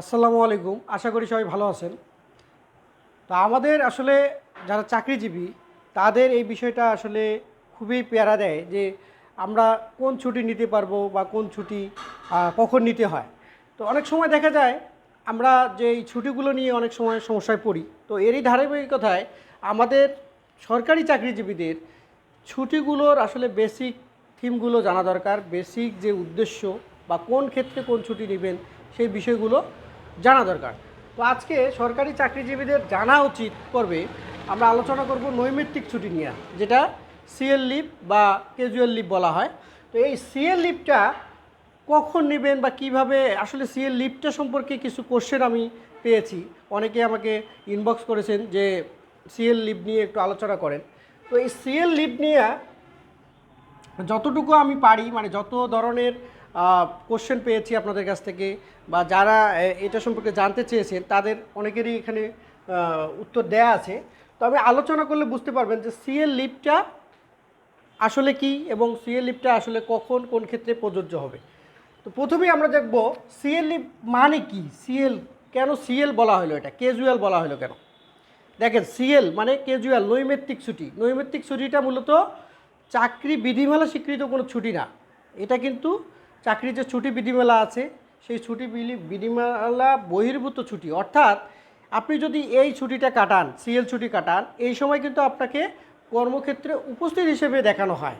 আসসালামু আলাইকুম। আশা করি সবাই ভালো আছেন। তো আমাদের আসলে যারা চাকরিজীবী, তাদের এই বিষয়টা আসলে খুবই পেয়ারা দেয় যে আমরা কোন ছুটি নিতে পারব বা কোন ছুটি কখন নিতে হয়। তো অনেক সময় দেখা যায়, আমরা যে এই ছুটিগুলো নিয়ে অনেক সময় সমস্যায় পড়ি। তো এরই ধারাবাহিকতায় আমাদের সরকারি চাকরিজীবীদের ছুটিগুলোর আসলে বেসিক থিমগুলো জানা দরকার, বেসিক যে উদ্দেশ্য বা কোন ক্ষেত্রে কোন ছুটি নেবেন সেই বিষয়গুলো জানা দরকার। তো আজকে সরকারি চাকরিজীবীদের জানা উচিত পর্বে আমরা আলোচনা করব নৈমিত্তিক ছুটি নিয়ে, যেটা সিএল লিভ বা ক্যাজুয়াল লিভ বলা হয়। তো এই সিএল লিভটা কখন নেবেন বা কীভাবে, আসলে সিএল লিভটা সম্পর্কে কিছু কোশ্চেন আমি পেয়েছি। অনেকে আমাকে ইনবক্স করেছেন যে সিএল লিভ নিয়ে একটু আলোচনা করেন। তো এই সিএল লিভ নিয়ে যতটুকু আমি পারি মানে যত ধরনের কোশ্চেন পেয়েছি আপনাদের কাছ থেকে, বা যারা এটা সম্পর্কে জানতে চেয়েছেন, তাদের অনেকেরই এখানে উত্তর দেয়া আছে। তবে আলোচনা করলে বুঝতে পারবেন যে সিএল লিভটা আসলে কি এবং সিএল লিভটা আসলে কখন, কোন ক্ষেত্রে প্রযোজ্য হবে। তো প্রথমেই আমরা দেখব সিএল লিভ মানে কি? সিএল কেন সিএল বলা হলো এটা? কেজুয়াল বলা হলো কেন? দেখেন সিএল মানে কেজুয়াল নৈমিত্তিক ছুটি। নৈমিত্তিক ছুটিটা মূলত চাকরি বিধিমালা স্বীকৃত কোনো ছুটি না। এটা কিন্তু চাকরির যে ছুটি বিধিমালা আছে, সেই ছুটি বিলি- বিধিমালা বহির্ভূত ছুটি। অর্থাৎ আপনি যদি এই ছুটিটা কাটান, সিএল ছুটি কাটান, এই সময় কিন্তু আপনাকে কর্মক্ষেত্রে উপস্থিত হিসেবে দেখানো হয়।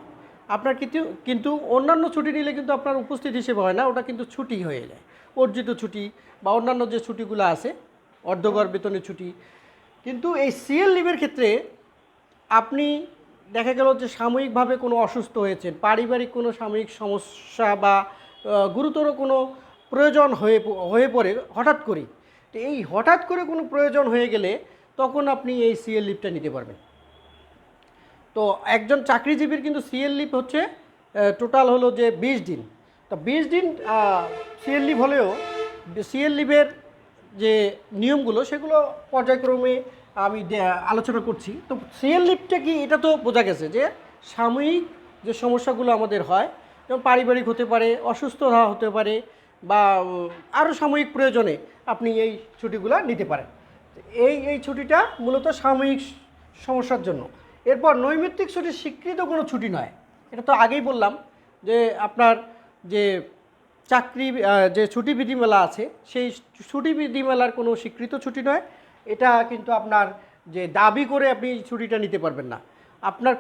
আপনার কিন্তু কিন্তু অন্যান্য ছুটি নিলে কিন্তু আপনার উপস্থিত হিসেবে হয় না, ওটা কিন্তু ছুটি হয়ে যায়। অর্জিত ছুটি বা অন্যান্য যে ছুটিগুলো আছে অর্ধগড় বেতনের ছুটি। কিন্তু এই সিএল লিভের ক্ষেত্রে আপনি দেখা গেল যে সাময়িকভাবে কোনো অসুস্থ হয়েছেন, পারিবারিক কোনো সাময়িক সমস্যা বা গুরুতর কোনো প্রয়োজন হয়ে হয়ে পড়ে হঠাৎ করে, তো এই হঠাৎ করে কোনো প্রয়োজন হয়ে গেলে তখন আপনি এই সিএল লিভটা নিতে পারবেন। তো একজন চাকরিজীবীর কিন্তু সিএল লিভ হচ্ছে টোটাল হলো যে বিশ দিন। তো বিশ দিন সিএল লিভ হলেও, সিএল লিভের যে নিয়মগুলো সেগুলো পর্যায়ক্রমে আমি আলোচনা করছি। তো সিএল লিভটা কি, এটা তো বোঝা গেছে যে সাময়িক যে সমস্যাগুলো আমাদের হয়, যেমন পারিবারিক হতে পারে অসুস্থতা হতে পারে, বা আরও সাময়িক প্রয়োজনে আপনি এই ছুটিগুলো নিতে পারেন। এই এই ছুটিটা মূলত সাময়িক সমস্যার জন্য। এরপর নৈমিত্তিক ছুটি স্বীকৃত কোনো ছুটি নয়। এটা তো আগেই বললাম যে আপনার যে চাকরি যে ছুটি বিধিমেলা আছে, সেই ছুটি বিধিমেলার কোনো স্বীকৃত ছুটি নয়। এটা কিন্তু আপনার যে দাবি করে আপনি ছুটিটা নিতে পারবেন না। আপনার